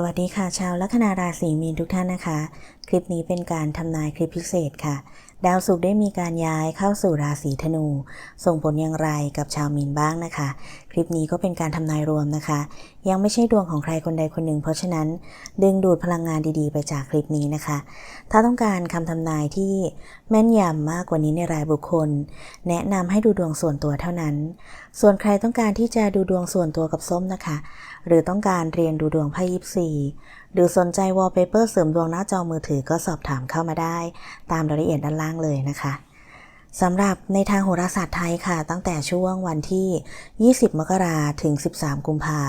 สวัสดีค่ะ ชาวลัคนาราศีมีนทุกท่านนะคะ คลิปนี้เป็นการทำนายคลิปพิเศษค่ะ ดาวศุกร์ได้มีการย้ายเข้าสู่ราศีธนู ส่งผลอย่างไรกับชาวมีนบ้างนะคะ คลิปนี้ก็เป็นการทำนายรวมนะคะ ยังไม่ใช่ดวงของใครคนใดคนหนึ่ง เพราะฉะนั้น ดึงดูดพลังงานดีๆ ไปจากคลิปนี้นะคะ ถ้าต้องการคำทำนายที่แม่นยำมากกว่านี้ในรายบุคคล แนะนำให้ดูดวงส่วนตัวเท่านั้น ส่วนใครต้องการที่จะดูดวงส่วนตัวกับส้มนะคะ หรือต้องการเรียนดูดวงไพ่ยิปซี หรือสนใจวอลเปเปอร์เสริมดวงหน้าจอมือถือก็สอบถามเข้ามาได้ ตามรายละเอียดด้านล่างเลยนะคะสำหรับในทางโหราศาสตร์ไทยค่ะ ตั้งแต่ช่วงวันที่ 20 มกราถึง 13 กุมภา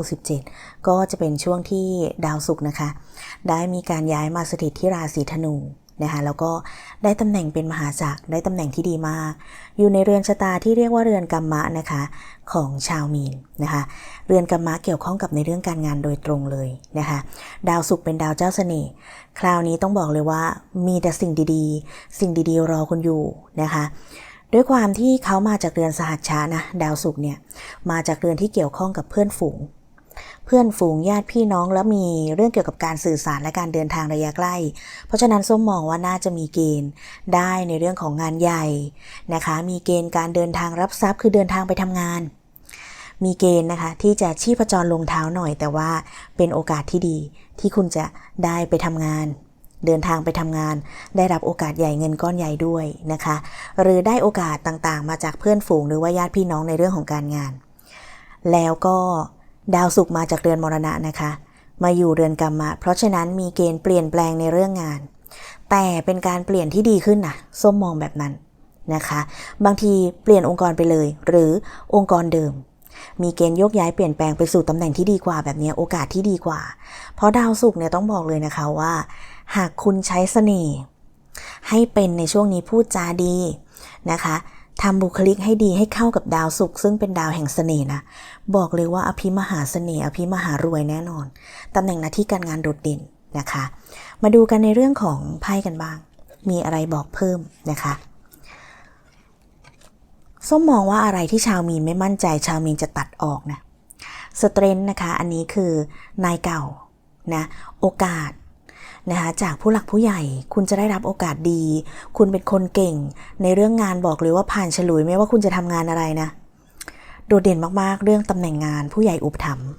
2567 ก็จะเป็นช่วงที่ดาวศุกร์นะคะ ได้มีการย้ายมาสถิตที่ราศีธนู นะคะแล้วก็ได้ตำแหน่งเป็นมหาจักรได้ตำแหน่งที่ดีมาก อยู่ในเรือนชะตาที่เรียกว่าเรือนกรรมะนะคะของชาวมีนนะคะเรือนกรรมะเกี่ยวข้องกับในเรื่องการงานโดยตรงเลยนะคะดาวศุกร์เป็นดาวเจ้าเสน่ห์คราวนี้ต้องบอกเลยว่ามีแต่สิ่งดีๆ สิ่งดีๆรอคุณอยู่นะคะด้วยความที่เขามาจากเรือนสหัชชานะดาวศุกร์เนี่ยมาจากเรือนที่เกี่ยวข้องกับเพื่อนฝูง เพื่อนฝูงญาติพี่น้องแล้วมีเรื่องเกี่ยวกับการสื่อสารและการเดินทางระยะใกล้ เพราะฉะนั้นส้มมองว่าน่าจะมีเกณฑ์ได้ในเรื่องของงานใหญ่นะคะ มีเกณฑ์การเดินทางรับทรัพย์ คือเดินทางไปทำงาน มีเกณฑ์นะคะที่จะชีพจรลงเท้าหน่อย แต่ว่าเป็นโอกาสที่ดีที่คุณจะได้ไปทำงานเดินทางไปทำงาน ได้รับโอกาสใหญ่เงินก้อนใหญ่ด้วยนะคะ หรือได้โอกาสต่างๆ มาจากเพื่อนฝูงหรือว่าญาติพี่น้องในเรื่องของการงาน แล้วก็ ดาวศุกร์มาจากเรือนมรณะนะคะ มาอยู่เรือนกรรมะ เพราะฉะนั้นมีเกณฑ์เปลี่ยนแปลงในเรื่องงาน แต่เป็นการเปลี่ยนที่ดีขึ้นนะส้มมองแบบนั้นนะคะ บางทีเปลี่ยนองค์กรไปเลย หรือองค์กรเดิม มีเกณฑ์โยกย้ายเปลี่ยนแปลงไปสู่ตำแหน่งที่ดีกว่าแบบนี้โอกาสที่ดีกว่า เพราะดาวศุกร์เนี่ยต้องบอกเลยนะคะว่า หากคุณใช้เสน่ห์ให้เป็นในช่วงนี้พูดจาดีนะคะ ทำบุคลิกให้ดีให้เข้ากับดาวศุกร์ซึ่งเป็นดาวแห่งเสน่ห์นะ บอกเลยว่าอภิมหาเสน่ห์อภิมหารวยแน่นอน ตำแหน่งหน้าที่การงานโดดเด่นนะคะ มาดูกันในเรื่องของไพ่กันบ้าง มีอะไรบอกเพิ่มนะคะส้มมองว่าอะไรที่ชาวมีนไม่มั่นใจชาวมีนจะตัดออกนะสเตรนท์นะคะ อันนี้คือนายเก่านะ โอกาส นะคะจากผู้หลักผู้ใหญ่คุณจะได้รับโอกาสดี คุณเป็นคนเก่ง ในเรื่องงานบอกเลยว่าผ่านฉลุยไม่ว่าคุณจะทำงานอะไรนะ โดดเด่นมากๆ เรื่องตำแหน่งงานผู้ใหญ่อุปถัมภ์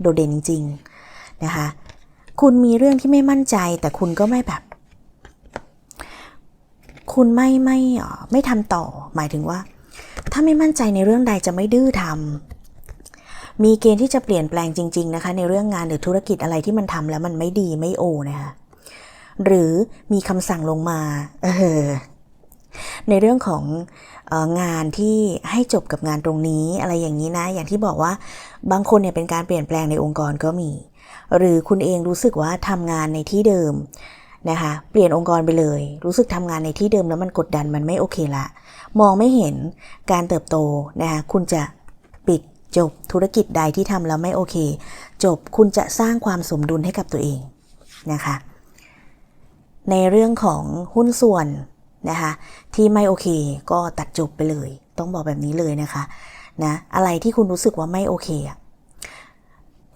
โดดเด่นจริงๆนะคะคุณมีเรื่องที่ไม่มั่นใจ แต่คุณก็ไม่แบบ คุณไม่ไม่ไม่ทำต่อ หมายถึงว่า ถ้าไม่มั่นใจในเรื่องใดจะไม่ดื้อทำมีเกณฑ์ที่จะเปลี่ยนแปลงจริง ๆ นะคะ ในเรื่องงานหรือธุรกิจอะไรที่มันทำแล้วมันไม่ดีไม่โอนะคะ หรือมีคำสั่งลงมา เออ ในเรื่องของงานที่ให้จบกับงานตรงนี้อะไรอย่างนี้นะ อย่างที่บอกว่าบางคนเนี่ยเป็นการเปลี่ยนแปลงในองค์กรก็มี หรือคุณเองรู้สึกว่าทำงานในที่เดิมนะคะเปลี่ยนองค์กรไปเลย รู้สึกทำงานในที่เดิมแล้วมันกดดันมันไม่โอเคละ มองไม่เห็นการเติบโตนะคะคุณจะปิดจบธุรกิจใดที่ทำแล้วไม่โอเค จบคุณจะสร้างความสมดุลให้กับตัวเองนะคะ ในเรื่องของหุ้นส่วนนะคะที่ไม่โอเคก็ตัดจบไปเลย ต้องบอกแบบนี้เลยนะคะนะอะไรที่คุณรู้สึกว่าไม่โอเคอะ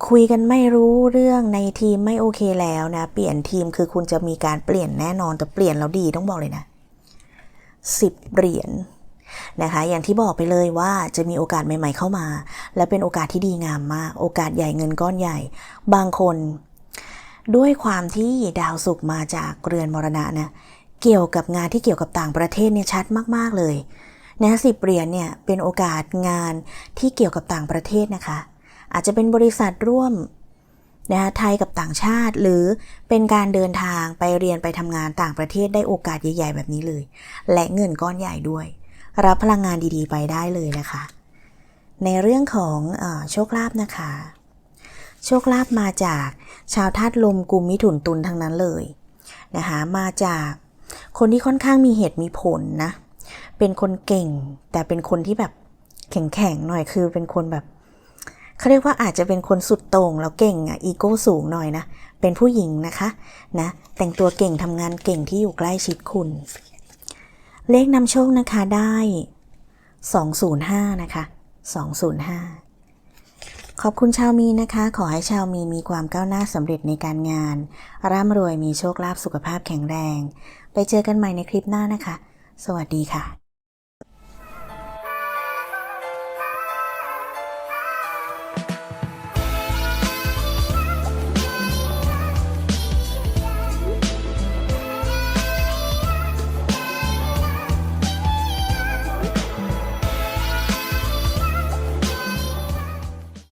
คุยกันไม่รู้เรื่องในทีมไม่โอเคแล้วนะ เปลี่ยนทีมคือคุณจะมีการเปลี่ยนแน่นอนแต่เปลี่ยนแล้วดีต้องบอกเลยนะสิบเหรียญนะคะ อย่างที่บอกไปเลยว่าจะมีโอกาสใหม่ ๆเข้ามา และเป็นโอกาสที่ดีงามมาก โอกาสใหญ่เงินก้อนใหญ่ บางคน ด้วยความที่ดาวศุกร์มาจากเรือนมรณะนะเกี่ยวกับงานที่เกี่ยวกับต่างประเทศเนี่ยชัดมาก ๆ เลยนะสิบเหรียญเนี่ยเป็นโอกาสงานที่เกี่ยวกับต่างประเทศนะคะ อาจจะเป็นบริษัทร่วมนะคะไทยกับต่างชาติ หรือเป็นการเดินทางไปเรียนไปทำงานต่างประเทศได้โอกาสใหญ่ ๆ แบบนี้เลย และเงินก้อนใหญ่ด้วย รับพลังงานดีๆ ไปได้เลยนะคะ ในเรื่องของอโชคลาภนะคะ โชคลาภมาจากชาวธาตุลมกุมมิถุนตุลทั้งนั้นเลยนะคะมาจากคนที่ค่อนข้างมีเหตุมีผลนะ เป็นคนเก่ง แต่เป็นคนที่แบบแข็งๆหน่อยคือเป็นคนแบบเขาเรียกว่าอาจจะเป็นคนสุดโต่งแล้วเก่งอะอีโก้สูงหน่อยนะ เป็นผู้หญิงนะคะนะแต่งตัวเก่งทำงานเก่งที่อยู่ใกล้ชิดคุณ เลขนำโชคนะคะได้ 205 นะคะ 205 ขอบคุณชาวมีนะคะ ขอให้ชาวมีมีความก้าวหน้าสำเร็จในการงาน ร่ำรวยมีโชคลาภสุขภาพแข็งแรง ไปเจอกันใหม่ในคลิปหน้านะคะ สวัสดีค่ะ